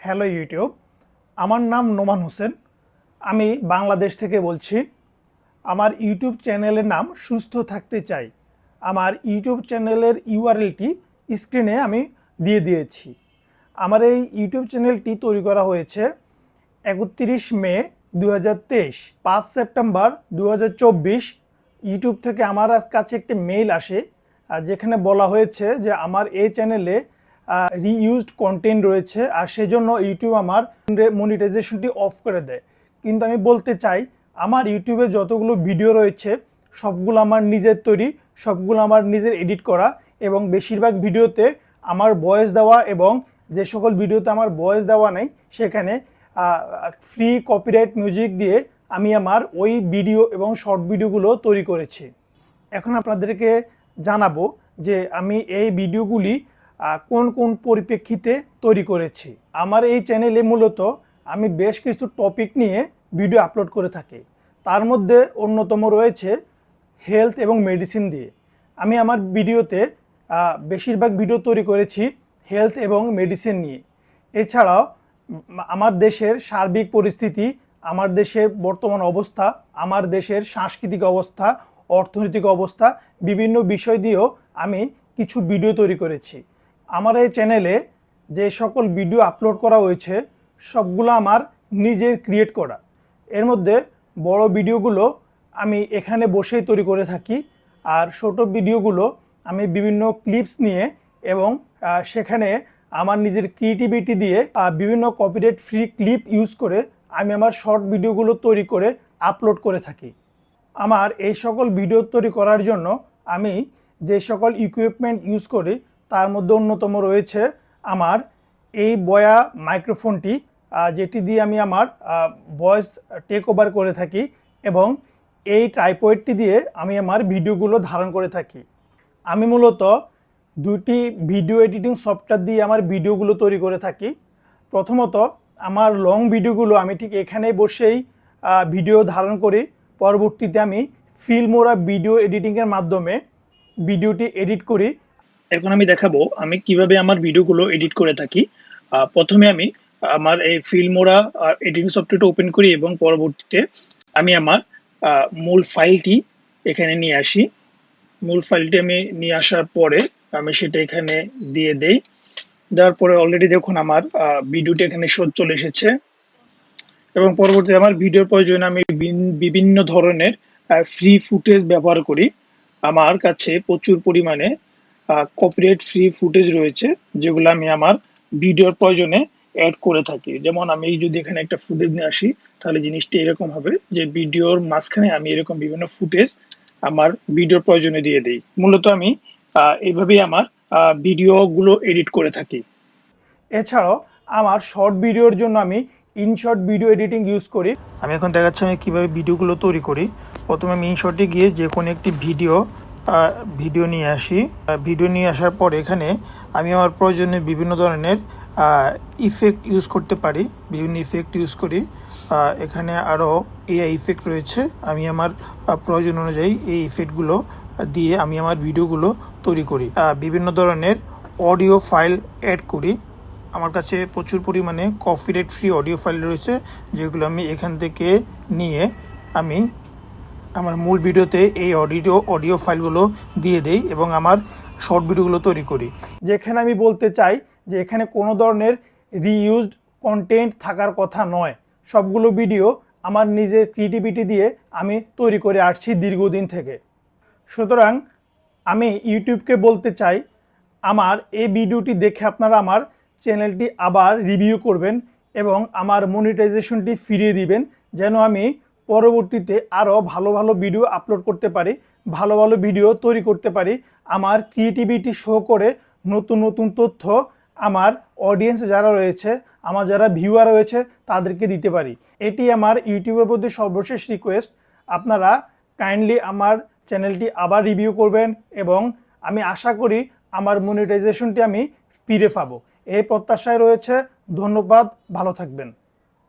Hello YouTube, আমার নাম নোমান হোসেন। আমি বাংলাদেশ থেকে বলছি, আমার ইউটিউব চ্যানেলের নাম সুস্থ থাকতে চাই। আমার ইউটিউব চ্যানেলের ইউআরএলটি স্ক্রিনে আমি দিয়ে দিয়েছি। আমার এই ইউটিউব চ্যানেলটি তৈরি করা হয়েছে একত্রিশ মে দু হাজার তেইশ, পাঁচ সেপ্টেম্বর দু হাজার চব্বিশ। ইউটিউব থেকে আমার কাছে একটি মেইল আসে আর যেখানে বলা হয়েছে যে আমার এই চ্যানেলে রিইউজড কন্টেন্ট রয়েছে, আর সেজন্য ইউটিউব আমার মনিটাইজেশনটি অফ করে দেয়। কিন্তু আমি বলতে চাই, আমার ইউটিউবে যতগুলো ভিডিও রয়েছে, সবগুলো আমার নিজের তৈরি, সবগুলো আমার নিজের এডিট করা, এবং বেশিরভাগ ভিডিওতে আমার ভয়েস দেওয়া এবং যে সকল ভিডিওতে আমার ভয়েস দেওয়া নেই, সেখানে ফ্রি কপিরাইট মিউজিক দিয়ে আমি আমার ওই ভিডিও এবং শর্ট ভিডিওগুলো তৈরি করেছি। এখন আপনাদেরকে জানাব যে আমি এই ভিডিওগুলি কোন কোন পরিপ্রেক্ষিতে তৈরি করেছি। আমার এই চ্যানেলে মূলত আমি বেশ কিছু টপিক নিয়ে ভিডিও আপলোড করে থাকি। তার মধ্যে অন্যতম রয়েছে হেলথ এবং মেডিসিন দিয়ে। আমি আমার ভিডিওতে বেশিরভাগ ভিডিও তৈরি করেছি হেলথ এবং মেডিসিন নিয়ে। এছাড়াও আমার দেশের সার্বিক পরিস্থিতি, আমার দেশের বর্তমান অবস্থা, আমার দেশের সাংস্কৃতিক অবস্থা, অর্থনৈতিক অবস্থা, বিভিন্ন বিষয় দিয়েও আমি কিছু ভিডিও তৈরি করেছি। আমার এই চ্যানেলে যে সকল ভিডিও আপলোড করা হয়েছে, সবগুলো আমার নিজের ক্রিয়েট করা। এর মধ্যে বড় ভিডিওগুলো আমি এখানে বসেই তৈরি করে থাকি আর ছোট ভিডিওগুলো আমি বিভিন্ন ক্লিপস নিয়ে এবং সেখানে আমার নিজের ক্রিয়েটিভিটি দিয়ে বিভিন্ন কপিরাইট ফ্রি ক্লিপ ইউজ করে আমি আমার শর্ট ভিডিওগুলো তৈরি করে আপলোড করে থাকি। আমার এই সকল ভিডিও তৈরি করার জন্য আমি যে সকল ইকুইপমেন্ট ইউজ করি তার মধ্যে অন্যতম রয়েছে আমার এই বয়া মাইক্রোফোনটি যেটি দিয়ে আমি আমার ভয়েস টেক ওভার করে থাকি এবং এই ট্রাইপয়েডটি দিয়ে আমি আমার ভিডিওগুলো ধারণ করে থাকি। আমি মূলত দুটি ভিডিও এডিটিং সফটওয়্যার দিয়ে আমার ভিডিওগুলো তৈরি করে থাকি। প্রথমত আমার লং ভিডিওগুলো আমি ঠিক এখানেই বসেই ভিডিও ধারণ করি। পরবর্তীতে আমি ফিল্মোরা ভিডিও এডিটিংয়ের মাধ্যমে ভিডিওটি এডিট করি। এখন আমি দেখাবো আমি কীভাবে আমার ভিডিওগুলো এডিট করে থাকি। প্রথমে আমি আমার এই ফিল্মোরা এডিটিং সফটওয়্যারটা ওপেন করি এবং পরবর্তীতে আমি আমার মূল ফাইলটি এখানে নিয়ে আসি। মূল ফাইলটি আমি নিয়ে আসার পরে আমি সেটা এখানে দিয়ে দেই। দেওয়ার পরে অলরেডি দেখুন আমার ভিডিওটি এখানে শোধ চলে এসেছে। এবং পরবর্তীতে আমার ভিডিওর প্রয়োজনে আমি বিভিন্ন ধরনের ফ্রি ফুটেজ ব্যবহার করি। আমার কাছে প্রচুর পরিমাণে কপিরাইট ফ্রি ফুটেজ রয়েছে, যেগুলো আমি আমার ভিডিওর প্রয়োজনে অ্যাড করে থাকি। যেমন আমি যদি এখানে একটা ফুটেজ নিয়ে আসি, তাহলে জিনিসটি এরকম হবে যে ভিডিওর মাঝখানে আমি এরকম বিভিন্ন ফুটেজ আমার ভিডিওর প্রয়োজনে দিয়ে দিই। মূলত আমি এইভাবেই আমার ভিডিওগুলো এডিট করে থাকি। এছাড়াও আমার শর্ট ভিডিওর জন্য আমি ইনশর্ট ভিডিও এডিটিং ইউজ করি। আমি এখন দেখাচ্ছি আমি কীভাবে ভিডিওগুলো তৈরি করি। প্রথমে আমি ইনশর্টে গিয়ে যে কোনো একটি ভিডিও ভিডিও নিয়ে আসি। ভিডিও নিয়ে আসার পর এখানে আমি আমার প্রয়োজনে বিভিন্ন ধরনের ইফেক্ট ইউজ করতে পারি। বিভিন্ন ইফেক্ট ইউজ করি। এখানে আরও এআই ইফেক্ট রয়েছে। আমি আমার প্রয়োজন অনুযায়ী এই ইফেক্টগুলো দিয়ে আমি আমার ভিডিওগুলো তৈরি করি। বিভিন্ন ধরনের অডিও ফাইল অ্যাড করি। আমার কাছে প্রচুর পরিমাণে কপিরাইট ফ্রি অডিও ফাইল রয়েছে, যেগুলো আমি এখান থেকে নিয়ে আমি আমার মূল ভিডিওতে এই অডিও অডিও ফাইলগুলো দিয়ে দেই এবং আমার শর্ট ভিডিওগুলো তৈরি করি। যেখানে আমি বলতে চাই যে এখানে কোনো ধরনের রিইউজড কন্টেন্ট থাকার কথা নয়। সবগুলো ভিডিও আমার নিজের ক্রিয়েটিভিটি দিয়ে আমি তৈরি করে আসছি দীর্ঘদিন থেকে। সুতরাং আমি ইউটিউবকে বলতে চাই, আমার এই ভিডিওটি দেখে আপনারা আমার চ্যানেলটি আবার রিভিউ করবেন এবং আমার মনিটাইজেশনটি ফিরিয়ে দিবেন, যেন আমি পরবর্তীতে আরও ভালো ভালো ভিডিও আপলোড করতে পারি, ভালো ভালো ভিডিও তৈরি করতে পারি, আমার ক্রিয়েটিভিটি শো করে নতুন নতুন তথ্য আমার অডিয়েন্স যারা রয়েছে, আমার যারা ভিউয়ার রয়েছে, তাদেরকে দিতে পারি। এটি আমার ইউটিউবের প্রতি সর্বশেষ রিকোয়েস্ট আপনারা কাইন্ডলি আমার চ্যানেলটি আবার রিভিউ করবেন এবং আমি আশা করি আমার মনিটাইজেশনটি আমি ফিরে পাবো। এই প্রত্যাশায় রয়েছে, ধন্যবাদ, ভালো থাকবেন।